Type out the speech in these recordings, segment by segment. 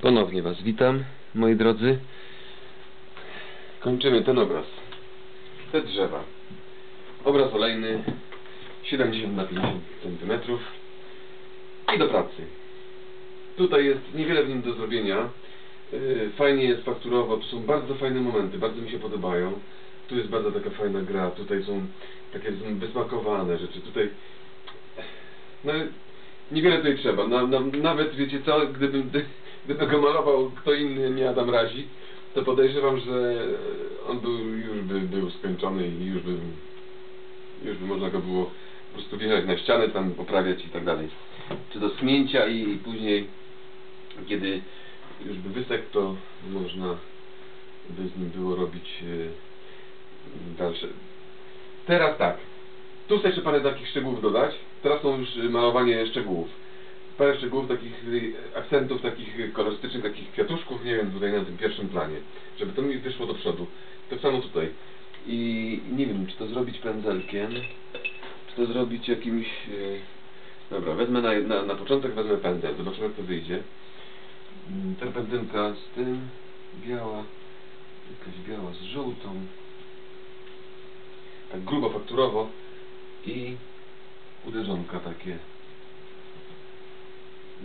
Ponownie Was witam, moi drodzy. Kończymy ten obraz. Te drzewa. Obraz olejny 70 na 50 cm. I do pracy. Tutaj jest niewiele w nim do zrobienia. Yy, Fajnie jest fakturowo, tu są bardzo fajne momenty, bardzo mi się podobają. Tu jest bardzo taka fajna gra, tutaj są takie wysmakowane rzeczy. Tutaj no, niewiele tutaj trzeba. Na, na, nawet wiecie co, gdybym, gdyby go malował kto inny, nie Adam Razi, to podejrzewam, że on był, już by był skończony i już by, już by można go było po prostu wjechać na ścianę, tam poprawiać i tak dalej. Czy do schnięcia i później, kiedy już by wysek, to można by z nim było robić e, dalsze. Teraz tak. Tu chcę jeszcze parę takich szczegółów dodać. Teraz są już y, malowanie szczegółów. Parę szczegółów, takich y, akcentów, takich kolorystycznych, takich kwiatuszków, nie wiem, tutaj na tym pierwszym planie. Żeby to mi wyszło do przodu. Tak samo tutaj. I nie wiem, czy to zrobić pędzelkiem, czy to zrobić jakimś... y, Dobra, wezmę na, na, na początek wezmę pędzel, zobaczymy jak to wyjdzie. Mm, Terpentynka z tym, biała, jakaś biała z żółtą. Tak grubo, fakturowo i uderzonka takie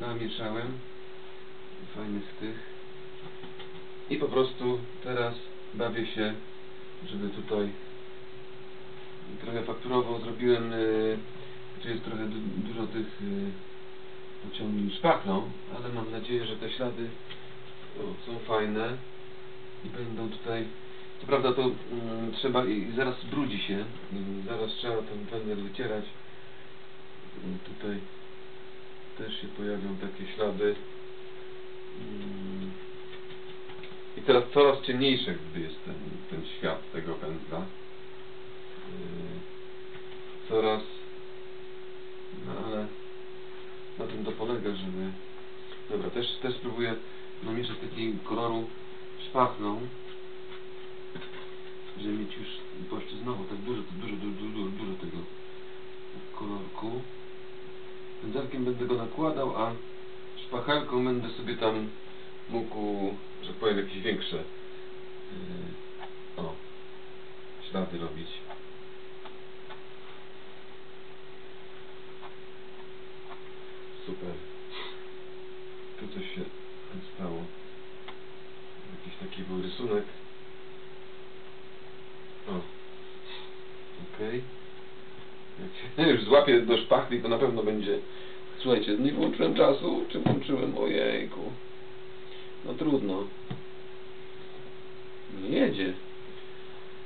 namieszałem. Fajnych tych i po prostu teraz bawię się żeby tutaj trochę fakturowo zrobiłem yy, jest trochę du dużo tych yy, pociągnięć szpachlą ale mam nadzieję, że te ślady o, są fajne i będą tutaj. Co prawda to mm, trzeba i zaraz brudzi się, mm, zaraz trzeba ten pędzel wycierać. Mm, tutaj też się pojawią takie ślady. I teraz coraz ciemniejszy gdy jest ten, ten świat tego pędzla. Yy, Coraz no ale na tym to polega, żeby dobra, też, też spróbuję namieszać takiego koloru szpachlą żeby mieć już płaszczyznowo tak dużo, dużo, dużo, dużo, dużo tego kolorku. Pędzelkiem będę go nakładał, a szpachelką będę sobie tam mógł, że powiem, jakieś większe yy, o, ślady robić. Super. Tu coś się stało. Jakiś taki był rysunek. O. Okej. Się już złapię do szpachli, to na pewno będzie... Słuchajcie, nie włączyłem czasu, czy włączyłem? Ojejku. No trudno. Nie jedzie.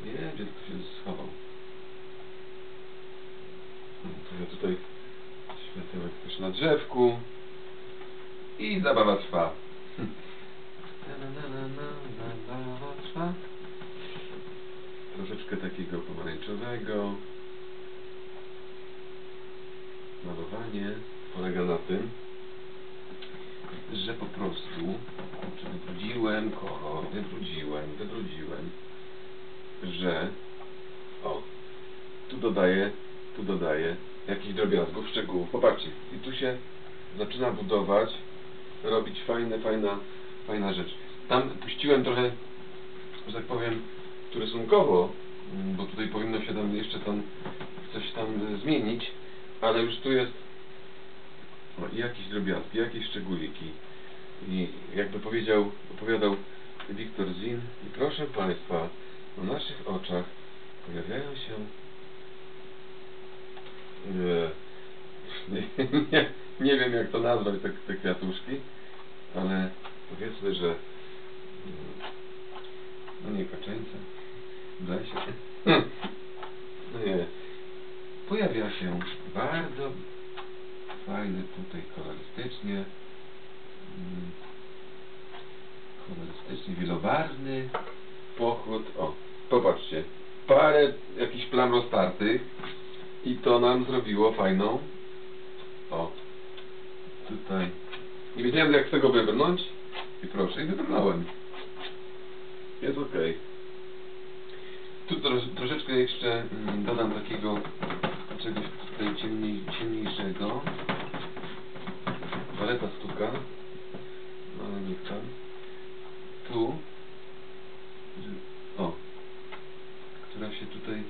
Nie jedzie, tylko się schował. No, ja tutaj światełek też na drzewku. I Zabawa trwa troszeczkę takiego pomarańczowego. Malowanie polega na tym, że po prostu czy wybrudziłem kolor, wybrudziłem, wybrudziłem, że o, tu dodaję, tu dodaję jakichś drobiazgów, szczegółów. Popatrzcie, i tu się zaczyna budować, robić fajne, fajna, fajna rzecz. Tam puściłem trochę, że tak powiem, rysunkowo, mm, bo tutaj powinno się tam jeszcze tam coś tam y, zmienić, ale już tu jest o, i jakieś drobiazgi, jakieś szczególiki. I jakby powiedział, opowiadał Wiktor Zin, i proszę Państwa, na naszych oczach pojawiają się nie, nie, nie wiem jak to nazwać te, te kwiatuszki, ale powiedzmy, że no nie kaczeńce. W lesie. No nie. Pojawia się bardzo fajny tutaj kolorystycznie. mm, Kolorystycznie wielobarwny pochód. O, popatrzcie. Parę jakichś plam roztartych i to nam zrobiło fajną. O. Tutaj. Nie wiedziałem jak z tego wybrnąć. I proszę, i wybrnąłem. Jest ok. Tu trosz, troszeczkę jeszcze mm, dodam takiego czegoś tutaj ciemniej, ciemniejszego. Paleta sztuka. No ale niech tam. tu, o, która się tutaj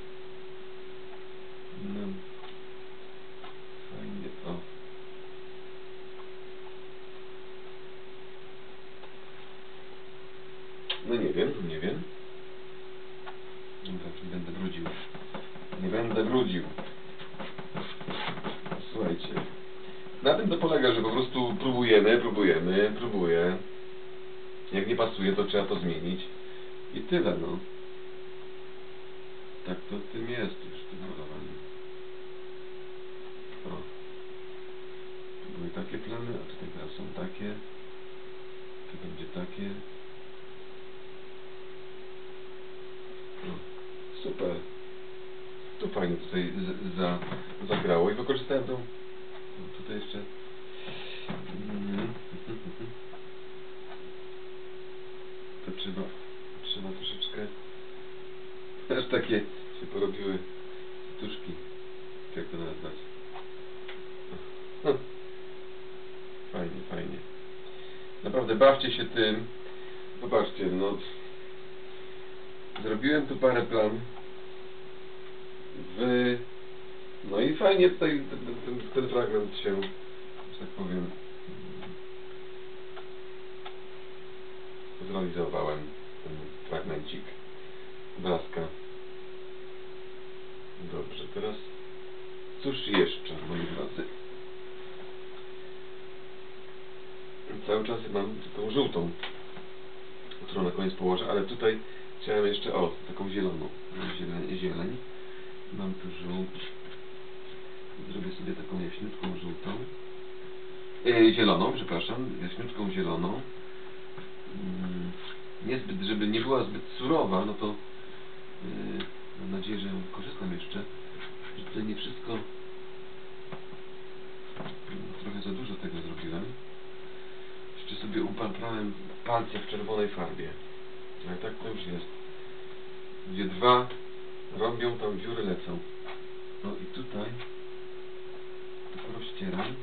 nam fajnie, o. No nie wiem, nie wiem. Dobra, nie będę brudził. Nie będę brudził. Słuchajcie. Na tym to polega, że po prostu próbujemy, próbujemy, próbuję. Jak nie pasuje, to trzeba to zmienić. I tyle, no. Tak to tym jest już tym malowaniem. O. Tu były takie plany, a tutaj teraz są takie. Tu będzie takie. O, super. Tu fajnie tutaj za, zagrało i wykorzystałem tą... Tutaj jeszcze... Mm. To trzeba, trzeba troszeczkę... Aż takie się porobiły sztuczki. Jak to nazwać? Fajnie, fajnie. Naprawdę bawcie się tym. Popatrzcie, no... Zrobiłem tu parę plan. W... No i fajnie tutaj ten, ten, ten fragment się, że tak powiem, zrealizowałem. Ten fragmencik obrazka. Dobrze, teraz cóż jeszcze, moi drodzy? Cały czas mam tą żółtą, którą na koniec położę, ale tutaj chciałem jeszcze, o, taką zieloną, zieleń, zieleń. Mam tu żółt. Zrobię sobie taką jaśniutką żółtą. E, zieloną, przepraszam, jaśniutką zieloną. Mm, niezbyt, żeby nie była zbyt surowa, no to yy, mam nadzieję, że korzystam jeszcze. Że tutaj nie wszystko mm, trochę za dużo tego zrobiłem. Jeszcze sobie upatrałem palce w czerwonej farbie. Ale tak to już jest. Gdzie dwa robią, tam dziury lecą. No i tutaj tylko rozcieram,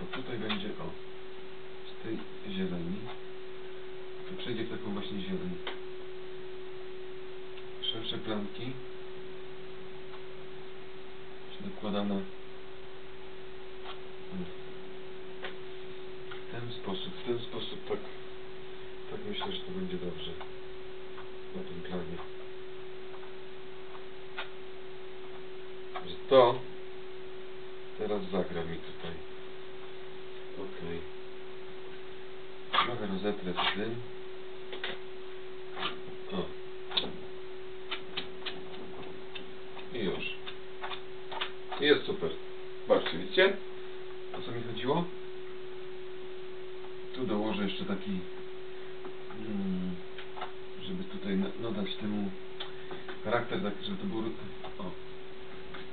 bo tutaj będzie, o, z tej zieleni, to przejdzie w taką właśnie zieleń. Szersze plamki się nakłada na w ten sposób, w ten sposób tak, tak myślę, że to będzie dobrze na tym planie. To teraz zagra mi tutaj. Okej. Trochę rozetrę z tym. O. I już. I jest super. Patrzcie, widzicie? O co mi chodziło? Tu dołożę jeszcze taki mm, żeby tutaj na- nadać temu charakter taki, żeby to było o.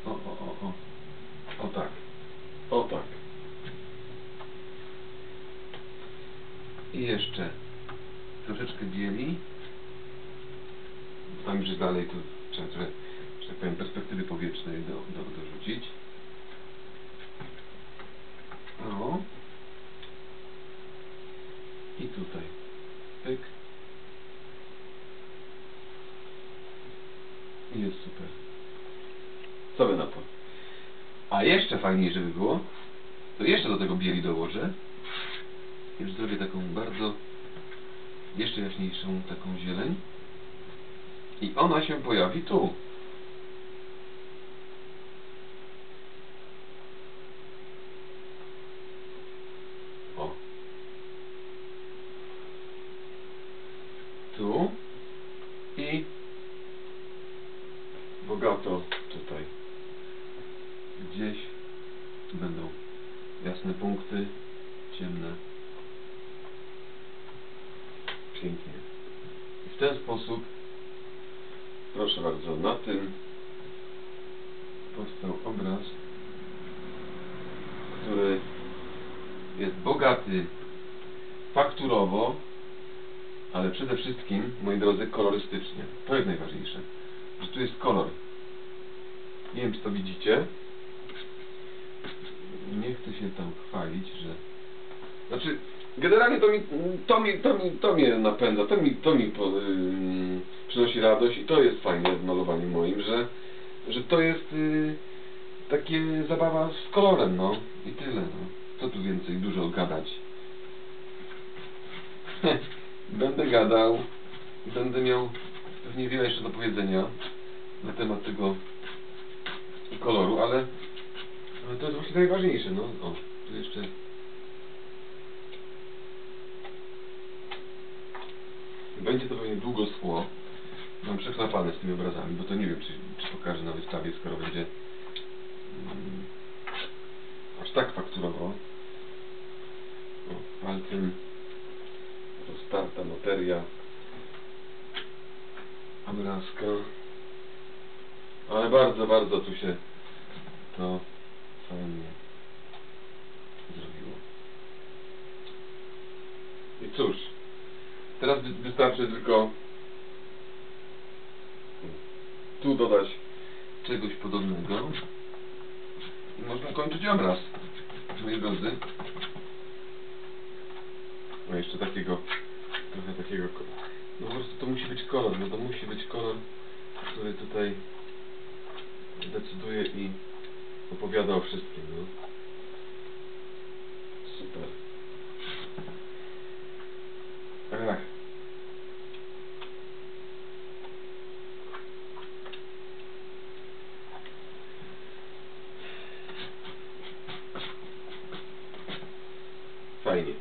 O, o, o, o. O tak. O tak. I jeszcze troszeczkę bieli. Tam już dalej tu trzeba trochę, że tak powiem, perspektywy powietrznej do, do, dorzucić. O. I tutaj. Pyk. I jest super. Co by na to? A jeszcze fajniej, żeby było, to jeszcze do tego bieli dołożę. Już zrobię taką bardzo, jeszcze jaśniejszą taką zieleń. I ona się pojawi tu. O. Tu. I bogato tutaj. Gdzieś będą jasne punkty, ciemne. Pięknie. I w ten sposób, proszę bardzo, na tym powstał obraz, który jest bogaty fakturowo, ale przede wszystkim, moi drodzy, kolorystycznie. To jest najważniejsze, że tu jest kolor. Nie wiem, czy to widzicie. Nie chcę się tam chwalić, że... Znaczy, generalnie to mi, to mi, to mi, to mnie napędza, to mi, to mi po, ym, przynosi radość i to jest fajne w malowaniu moim, że, że to jest y, takie zabawa z kolorem, no i tyle, no. Co tu więcej dużo gadać. Będę gadał, będę miał pewnie wiele jeszcze do powiedzenia na temat tego koloru, ale, ale to jest właśnie najważniejsze, no. O, tu jeszcze Będzie to pewnie długo schło. Mam przeklapane z tymi obrazami, bo to nie wiem, czy, czy pokażę na wystawie, skoro będzie mm, aż tak fakturowo. O, palcem roztarta materia obrazka. Ale bardzo, bardzo tu się to fajnie zrobiło. I cóż, Teraz wy- wystarczy tylko tu dodać czegoś podobnego i można kończyć obraz. Moi drodzy. No jeszcze takiego, trochę takiego, no po prostu to musi być kolor, no to musi być kolor, który tutaj decyduje i opowiada o wszystkim, no. Super. Ach. Fajnie.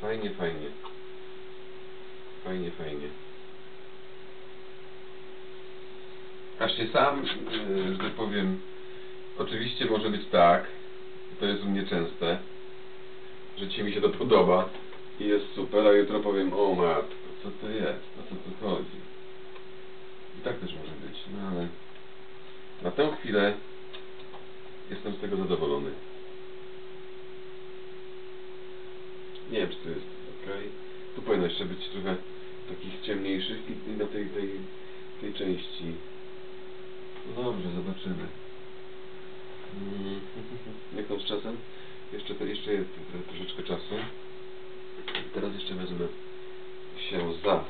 Fajnie, fajnie. Fajnie, fajnie. Aż się sam, yy, że tak powiem, oczywiście może być tak, to jest u mnie częste, że ci mi się to podoba i jest super, a jutro powiem, o matko, co to jest, o co tu chodzi. I tak też może być, no ale na tę chwilę jestem z tego zadowolony. Nie wiem, czy to jest ok. Tu powinno jeszcze być trochę takich ciemniejszych i, na tej, tej, tej części. No dobrze, zobaczymy. Mm, Jak tam z czasem? Jeszcze, jeszcze jest troszeczkę czasu. Teraz jeszcze wezmę się za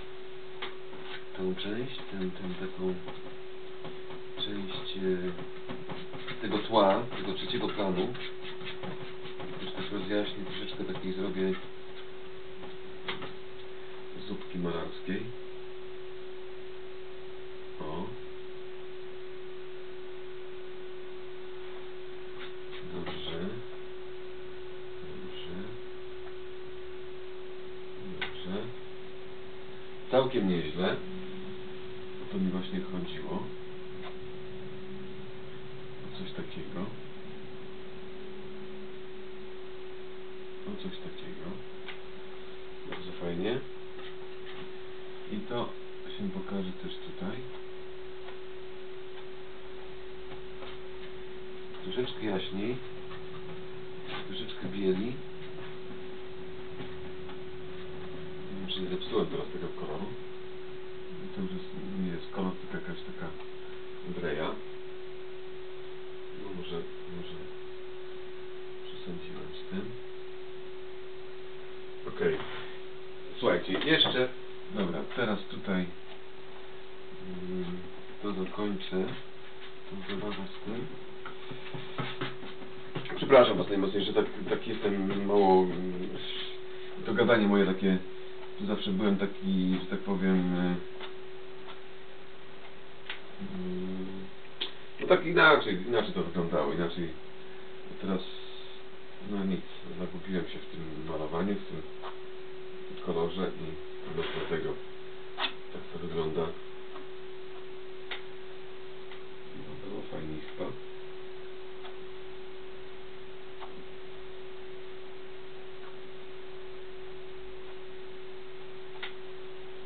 tą część, tę, tę taką część e, tego tła, tego trzeciego planu. Też tak rozjaśnię, troszeczkę takiej zrobię zupki malarskiej. O. Dobrze. Dobrze. Dobrze. Całkiem nieźle. O to mi właśnie chodziło. O coś takiego. O coś takiego. Bardzo fajnie. I to się pokaże też tutaj. Troszeczkę jaśniej. Troszeczkę bieli. Czy nie zepsułem teraz tego koloru. To już jest, nie jest kolor, tylko jakaś taka breja. No może, może przesadziłem z tym. Okej. Słuchajcie, jeszcze... Dobra, teraz tutaj mm, to dokończę. Tą zabawę z tym. Przepraszam Was najmocniej, że tak, tak jestem mało... mm, To gadanie moje takie... Tu zawsze byłem taki, że tak powiem... e, mm, No tak inaczej, inaczej to wyglądało, inaczej... Teraz... No nic, zagubiłem się w tym malowaniu, w tym kolorze i odnośnie tego tak to wygląda. No, było fajnie chyba.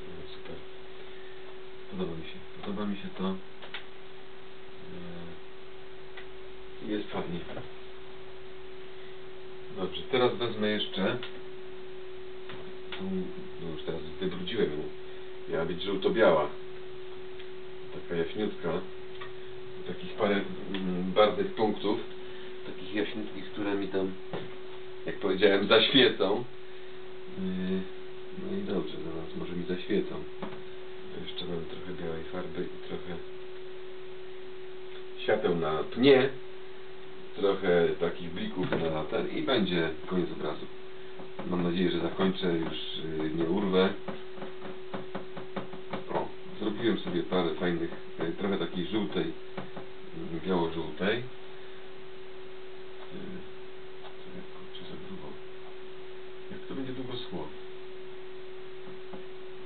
No, super. Podoba mi się. Podoba mi się to. Eee, Jest fajnie. Dobrze, teraz wezmę jeszcze no już teraz wybrudziłem ją. Miała być żółto-biała. Taka jaśniutka. Takich parę mm, barwnych punktów. Takich jaśniutkich, które mi tam, jak powiedziałem, zaświecą. Yy, No i dobrze, zaraz może mi zaświecą. Jeszcze mam trochę białej farby i trochę świateł na pnie, trochę takich blików na ten i będzie koniec obrazu. Mam nadzieję, że zakończę, już yy, nie urwę. O, zrobiłem sobie parę fajnych, yy, trochę takiej żółtej, yy, biało-żółtej. Za grubo. Jak to będzie długo szło?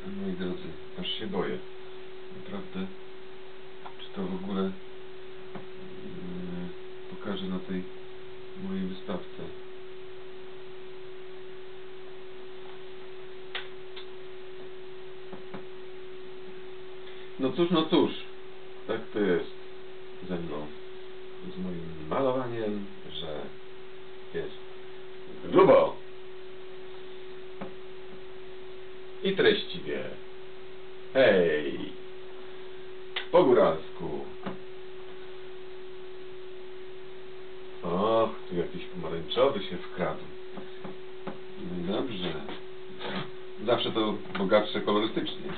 Moi drodzy, aż się boję. Naprawdę, czy to w ogóle yy, pokażę na tej mojej wystawce. No cóż, no cóż, tak to jest ze mną, z moim malowaniem, że jest grubo i treściwie. Hej, po góralsku. Och, tu jakiś pomarańczowy się wkradł. No dobrze. Zawsze to bogatsze kolorystycznie.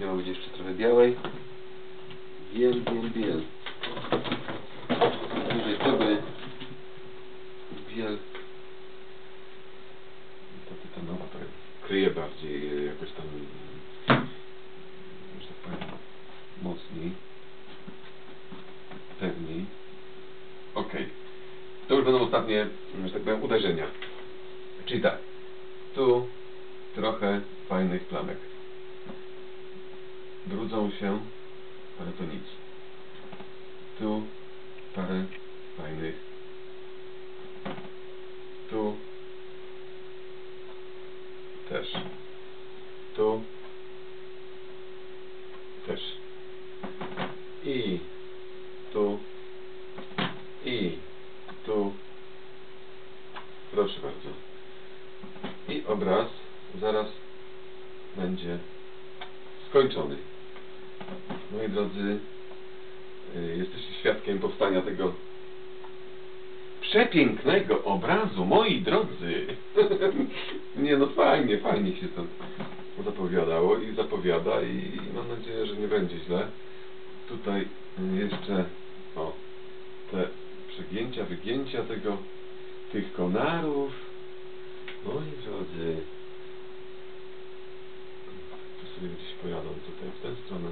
Miało być jeszcze trochę białej. Biel, biel, biel. Tutaj to by biel. To tytanowa to kryje bardziej e, jakoś tam, że tak powiem, mocniej. Pewniej. Okej. To już będą ostatnie, że tak powiem, uderzenia. Czyli tak. Tu trochę fajnych plamek. Brudzą się, ale to nic. Tu parę fajnych. Tu też. Tu też. I tu i tu. Proszę bardzo. I obraz zaraz będzie skończony. Moi drodzy, świadkiem powstania tego przepięknego obrazu, moi drodzy. nie no, fajnie, fajnie się to zapowiadało i zapowiada i mam nadzieję, że nie będzie źle. Tutaj jeszcze o te przegięcia, wygięcia tego, tych konarów. Moi drodzy, tu sobie gdzieś pojadą tutaj w tę stronę.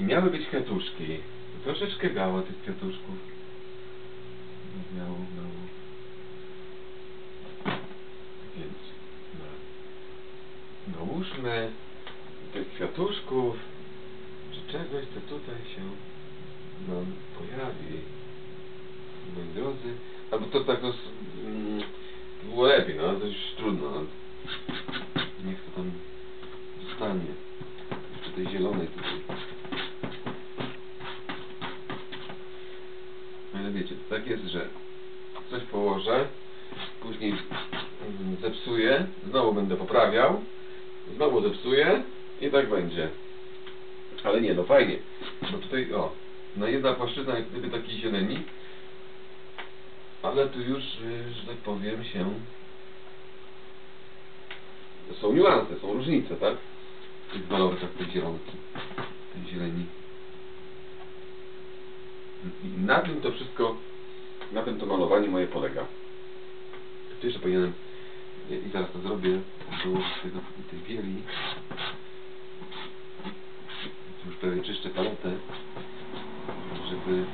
I miały być kwiatuszki. Troszeczkę biało tych kwiatuszków. No, Biało, biało. Więc no, dołóżmy tych kwiatuszków czy czegoś, co tutaj się nam pojawi. Moi drodzy. Albo to tak to mm, lepiej, no ale to już trudno. No. Niech to tam zostanie. Jeszcze tej zielonej tutaj. No ale wiecie, to tak jest, że coś położę, później zepsuję, znowu będę poprawiał, znowu zepsuję i tak będzie. Ale nie, no fajnie, bo tutaj, o, na jedna płaszczyzna jak gdyby takiej zieleni, ale tu już, y, że tak powiem, się są niuanse, są różnice, tak? W tych walorkach tej zielonki, tej zieleni. I na tym to wszystko, na tym to malowanie moje polega. Tu jeszcze powinienem, i zaraz to zrobię, dołożyć tego, tej bieli. Już prawie czyszczę paletę, żeby...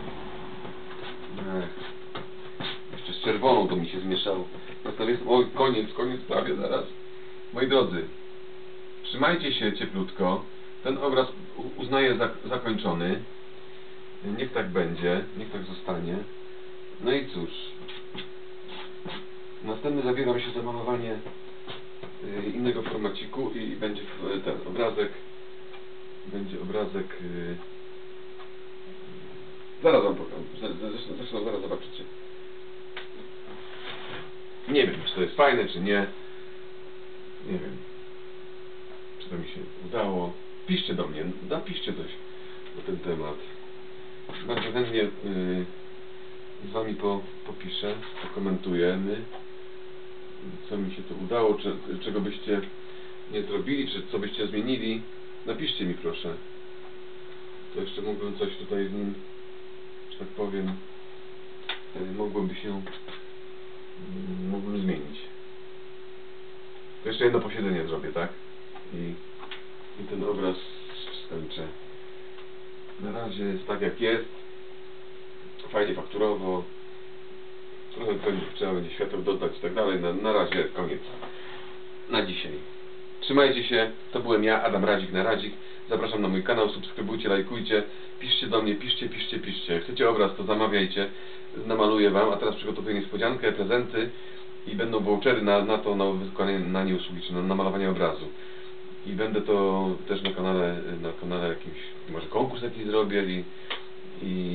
Ech, jeszcze z czerwoną to mi się zmieszało. Natomiast jest, oj, koniec, koniec prawie zaraz. Moi drodzy, trzymajcie się cieplutko. Ten obraz uznaję za zakończony. Niech tak będzie, niech tak zostanie. No i cóż. Następny zabieram się za malowanie y, innego formaciku i będzie w- ten obrazek będzie obrazek y, zaraz wam powiem, zresztą, zaraz zobaczycie. Nie wiem, czy to jest fajne, czy nie. Nie wiem, czy to mi się udało. piszcie do mnie, napiszcie coś na ten temat. Bardzo chętnie y, z Wami po, popiszę, pokomentujemy, co mi się tu udało, czy, czego byście nie zrobili, czy co byście zmienili. Napiszcie mi proszę. To jeszcze mógłbym coś tutaj w nim, że tak powiem, y, mogłoby się, mm, mógłbym zmienić. To jeszcze jedno posiedzenie zrobię, tak? I, i ten obraz skończę. Na razie jest tak jak jest. Fajnie fakturowo. Pewnie trzeba będzie świateł dodać i tak dalej. Na, na razie koniec. Na dzisiaj. Trzymajcie się. To byłem ja, Adam Radzik na Radzik. Zapraszam na mój kanał, subskrybujcie, lajkujcie. Piszcie do mnie, piszcie, piszcie, piszcie. Chcecie obraz, to zamawiajcie. Namaluję wam. A teraz przygotowuję niespodziankę, prezenty i będą vouchery na, na to, na wykonanie na nie usługi, czy na namalowanie obrazu. I będę to też na kanale, na kanale jakimś, może konkurs jakiś zrobię i, i